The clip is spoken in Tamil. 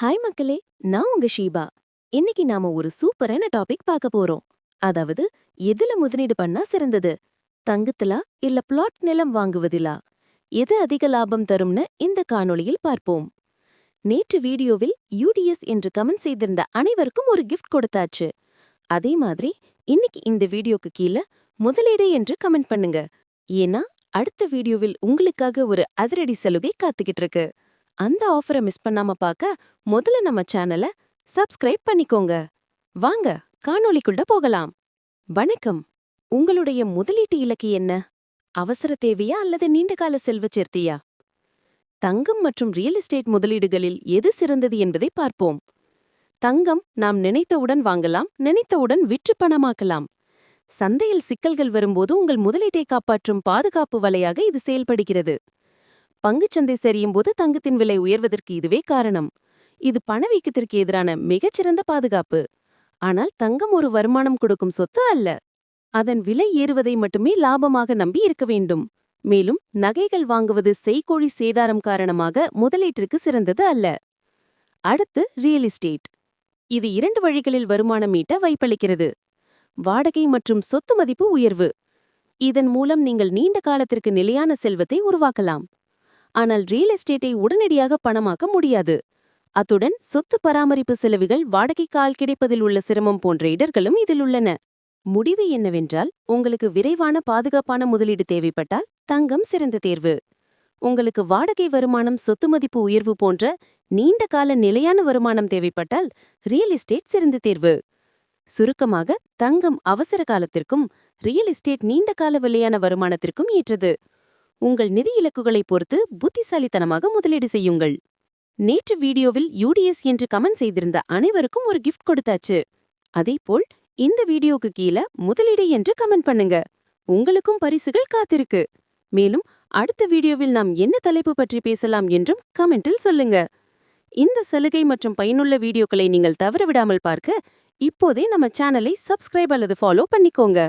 ஹாய் மக்களே நான் உங்க ஷீபா. இன்னைக்கு நாம ஒரு சூப்பரான டாபிக் பார்க்க போறோம். அதாவது எதுல முதலீடு பண்ணா சிறந்தது? தங்கத்திலா இல்ல பிளாட் நிலம் வாங்குவதிலா? எது அதிக லாபம் தரும்னு இந்த காணொளியில் பார்ப்போம். நேற்று வீடியோவில் யூடிஎஸ் என்று கமெண்ட் செய்திருந்த அனைவருக்கும் ஒரு கிஃப்ட் கொடுத்தாச்சு. அதே மாதிரி இன்னைக்கு இந்த வீடியோக்கு கீழே முதலீடு என்று கமெண்ட் பண்ணுங்க. ஏன்னா அடுத்த வீடியோவில் உங்களுக்காக ஒரு அதிரடி சலுகை காத்துக்கிட்டு இருக்கு அந்த ஆஃபரை மிஸ் பண்ணாம பார்க்க முதல்ல நம்ம சேனலை சப்ஸ்கிரைப் பண்ணிக்கோங்க. வாங்க காணொளிக்குள்ள போகலாம். வணக்கம். உங்களுடைய முதலீட்டு இலக்கு என்ன? அவசர தேவையா அல்லது நீண்டகால செல்வச் சேர்த்தியா? தங்கம் மற்றும் ரியல் எஸ்டேட் முதலீடுகளில் எது சிறந்தது என்பதை பார்ப்போம். தங்கம் நாம் நினைத்தவுடன் வாங்கலாம் நினைத்தவுடன் விற்று பணமாக்கலாம். சந்தையில் சிக்கல்கள் வரும்போது உங்கள் முதலீட்டை காப்பாற்றும் பாதுகாப்பு வலையாக இது செயல்படுகிறது. பங்குச்சந்தை சரியும் போது தங்கத்தின் விலை உயர்வதற்கு இதுவே காரணம். இது பணவீக்கத்திற்கு எதிரான மிகச்சிறந்த பாதுகாப்பு. ஆனால் தங்கம் ஒரு வருமானம் கொடுக்கும் சொத்து அல்ல. அதன் விலை ஏறுவதை மட்டுமே லாபமாக நம்பி இருக்க வேண்டும். மேலும் நகைகள் வாங்குவது செய்கோழி சேதாரம் காரணமாக முதலீட்டிற்கு சிறந்தது அல்ல. அடுத்து ரியல் எஸ்டேட் இது இரண்டு வழிகளில் வருமானம் ஈட்ட வைப்பளிக்கிறது வாடகை மற்றும் சொத்து மதிப்பு உயர்வு. இதன் மூலம் நீங்கள் நீண்ட காலத்திற்கு நிலையான செல்வத்தை உருவாக்கலாம். ஆனால் ரியல் எஸ்டேட்டை உடனடியாக பணமாக்க முடியாது. அத்துடன் சொத்து பராமரிப்பு செலவுகள் வாடகைக்கால் கிடைப்பதில் உள்ள சிரமம் போன்ற இடர்களும் இதில் உள்ளன. முடிவு என்னவென்றால் உங்களுக்கு விரைவான பாதுகாப்பான முதலீடு தேவைப்பட்டால் தங்கம் சிறந்த தேர்வு. உங்களுக்கு வாடகை வருமானம் சொத்து மதிப்பு உயர்வு போன்ற நீண்ட கால நிலையான வருமானம் தேவைப்பட்டால் ரியல் எஸ்டேட் சிறந்த தேர்வு. சுருக்கமாக தங்கம் அவசர காலத்திற்கும் ரியல் எஸ்டேட் நீண்ட கால விலையான வருமானத்திற்கும் ஏற்றது. உங்கள் நிதி இலக்குகளை பொறுத்து புத்திசாலித்தனமாக முதலீடு செய்யுங்கள். நேற்று வீடியோவில் யூடிஎஸ் என்று கமெண்ட் செய்திருந்த அனைவருக்கும் ஒரு கிஃப்ட் கொடுத்தாச்சு. அதேபோல் இந்த வீடியோக்கு கீழே முதலீடு என்று கமெண்ட் பண்ணுங்க. உங்களுக்கும் பரிசுகள் காத்திருக்கு. மேலும் அடுத்த வீடியோவில் நாம் என்ன தலைப்பு பற்றி பேசலாம் என்றும் கமெண்டில் சொல்லுங்க. இந்த சலுகை மற்றும் பயனுள்ள வீடியோக்களை நீங்கள் தவறவிடாமல் பார்க்க இப்போதே நம்ம சேனலை சப்ஸ்கிரைப் அல்லது ஃபாலோ பண்ணிக்கோங்க.